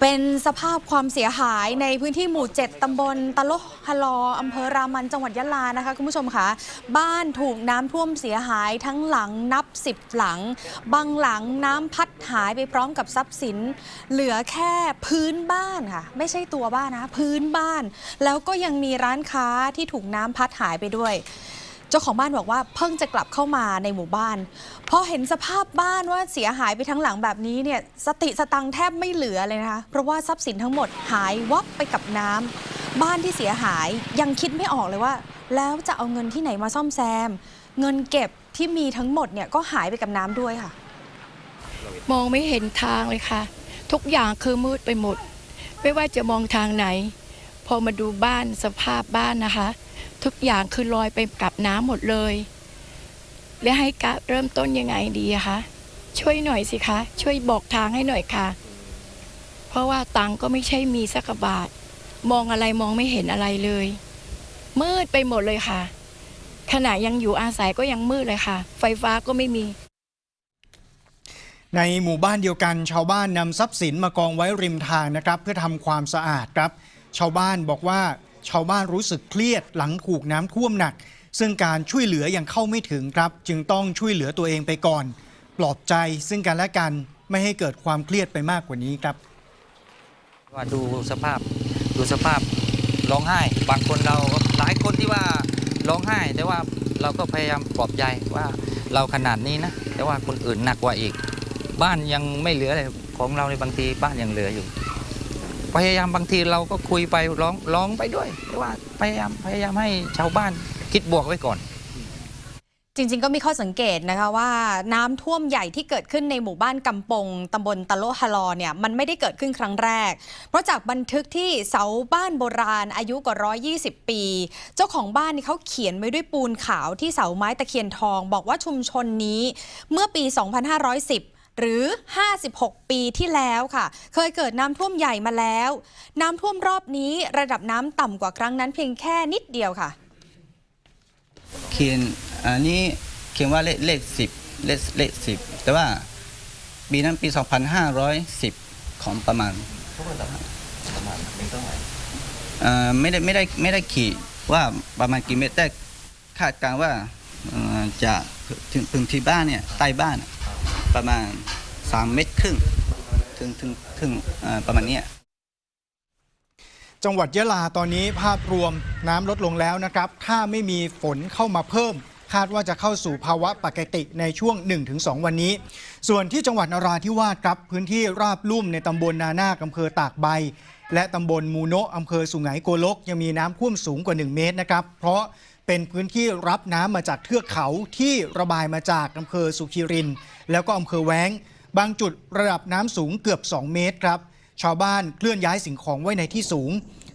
เป็นสภาพความเสียหายในพื้นที่หมู่ 7ตำบลตะโลฮลออำเภอรามันจังหวัดยะลานะคะคุณผู้ชมคะบ้านถูกน้ำท่วมเสียหายทั้งหลังนับ 10 หลัง บางหลังน้ำพัดหายไปพร้อมกับทรัพย์สิน เหลือแค่พื้นบ้านค่ะ ไม่ใช่ตัวบ้านนะ พื้นบ้าน แล้วก็ยังมีร้านค้าที่ถูกน้ำพัดหายไปด้วย จ้าของบ้านบอกว่าเพิ่งจะกลับเข้ามาในหมู่บ้านพอเห็นสภาพบ้านว่าเสียหายไปทั้งหลังแบบนี้เนี่ยสติสตังค์แทบไม่เหลือเลยนะคะเพราะว่าทรัพย์สินทั้งหมดหายวับไปกับน้ำบ้านที่เสียหายยังคิดไม่ออกเลยว่า แล้วจะเอาเงินที่ไหนมาซ่อมแซม เงินเก็บที่มีทั้งหมดเนี่ยก็หายไปกับน้ำด้วยค่ะ มองไม่เห็นทางเลยค่ะ ทุกอย่างคือมืดไปหมด ไม่ว่าจะมองทางไหน พอมาดูบ้านสภาพบ้านนะคะ ทุกอย่างคือลอยไปกับน้ำหมดเลย และให้กะเริ่มต้นยังไงดีคะช่วยหน่อยสิคะ ช่วยบอกทางให้หน่อยค่ะ เพราะว่าตังก็ไม่ใช่มีสักบาท มองอะไรมองไม่เห็นอะไรเลย มืดไปหมดเลยค่ะ ขณะยังอยู่อาศัยก็ยังมืดเลยค่ะ ไฟฟ้าก็ไม่มีในหมู่บ้านเดียวกันชาวบ้านนำทรัพย์สินมากองไว้ริมทางนะครับ เพื่อทำความสะอาดครับ ชาวบ้านบอกว่า ชาวบ้านรู้สึกเครียดหลังถูกน้ำท่วมหนัก ซึ่งการช่วยเหลือยังเข้าไม่ถึงครับ จึงต้องช่วยเหลือตัวเองไปก่อน ปลอบใจซึ่งกันและกันไม่ให้เกิดความเครียดไปมากกว่านี้ครับ ว่าดูสภาพดูสภาพร้องไห้ บางคนเราหลายคนที่ว่าร้องไห้ แต่ว่าเราก็พยายามปลอบใจว่าเราขนาดนี้นะ แต่ว่าคนอื่นหนักกว่าอีก บ้านยังไม่เหลือเลยของเราในบางทีบ้านยังเหลืออยู่ พยายามบางทีเราก็คุยไปร้องร้องไปด้วยว่าพยายามพยายามให้ชาวบ้านคิดบวกไว้ก่อน จริง ๆ ก็มีข้อสังเกตนะคะว่าน้ำท่วมใหญ่ที่เกิดขึ้นในหมู่บ้านกำปงตำบลตะโลฮะลอเนี่ยมันไม่ได้เกิดขึ้นครั้งแรก เพราะจากบันทึกที่เสาบ้านโบราณอายุกว่า 120 ปี เจ้าของบ้านนี่เขาเขียนไว้ด้วยปูนขาวที่เสาไม้ตะเคียนทอง บอกว่าชุมชนนี้เมื่อปี 2510 หรือ 56 ปีที่แล้วค่ะ เคยเกิดน้ำท่วมใหญ่มาแล้ว น้ำท่วมรอบนี้ระดับน้ำต่ำกว่าครั้งนั้นเพียงแค่นิดเดียวค่ะ เขียนอันนี้เขียนว่าเลขเลขสิบเลขเลขสิบแต่ว่าปีนั้นปี 2510 ของประมาณเอ่อไม่ได้ไม่ได้ไม่ได้ขีดว่าประมาณกี่เมตรแต่คาดการณ์ว่าเอ่อจะถึงถึงที่บ้านเนี่ยใต้บ้านอะ ประมาณ 3 เมตรครึ่งถึงถึงถึงประมาณนี้จังหวัดยะลาตอนนี้ภาพรวมน้ำลดลงแล้วนะครับ ถ้าไม่มีฝนเข้ามาเพิ่ม คาดว่าจะเข้าสู่ภาวะปกติในช่วง 1-2 วันนี้ ส่วนที่จังหวัดนราธิวาสครับ พื้นที่ราบลุ่มในตำบลนานาคอำเภอตากใบ และตำบลมูโนะอำเภอสุไหงโกลก ยังมีน้ำท่วมสูงกว่า 1 เมตรนะครับ เพราะ เป็นพื้นที่รับน้ำมาจากเทือกเขาที่ระบายมาจากอำเภอสุขีริน แล้วก็อำเภอแว้ง บางจุดระดับน้ำสูงเกือบ 2 เมตรครับ ชาวบ้านเคลื่อนย้ายสิ่งของไว้ในที่สูง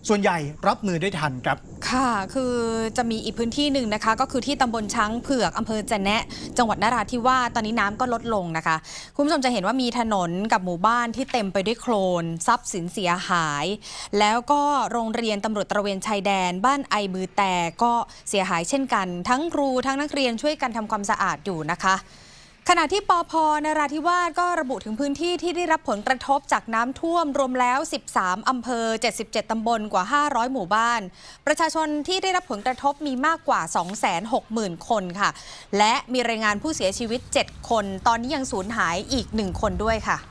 ส่วนใหญ่รับมือได้ทันครับ ค่ะ คือจะมีอีกพื้นที่หนึ่งนะคะ ก็คือที่ตำบลช้างเผือกอำเภอจะแนะจังหวัดนราธิวาสตอนนี้น้ำก็ลดลงนะคะ คุณผู้ชมจะเห็นว่ามีถนนกับหมู่บ้านที่เต็มไปด้วยโคลนทรัพย์สินเสียหาย แล้วก็โรงเรียนตำรวจตระเวนชายแดน บ้านไอบือแต่ก็เสียหายเช่นกัน ทั้งครูทั้งนักเรียนช่วยกันทำความสะอาดอยู่นะคะ ขณะที่ปอพนราธิวาสก็ระบุถึงพื้นที่ที่ได้รับผลกระทบจากน้ำท่วมรวมแล้ว 13 อำเภอ 77 ตำบลกว่า 500 หมู่บ้าน ประชาชนที่ได้รับผลกระทบมีมากกว่า 260,000 คนค่ะ และมีรายงานผู้เสียชีวิต 7 คน ตอนนี้ยังสูญหายอีก 1 คนด้วยค่ะ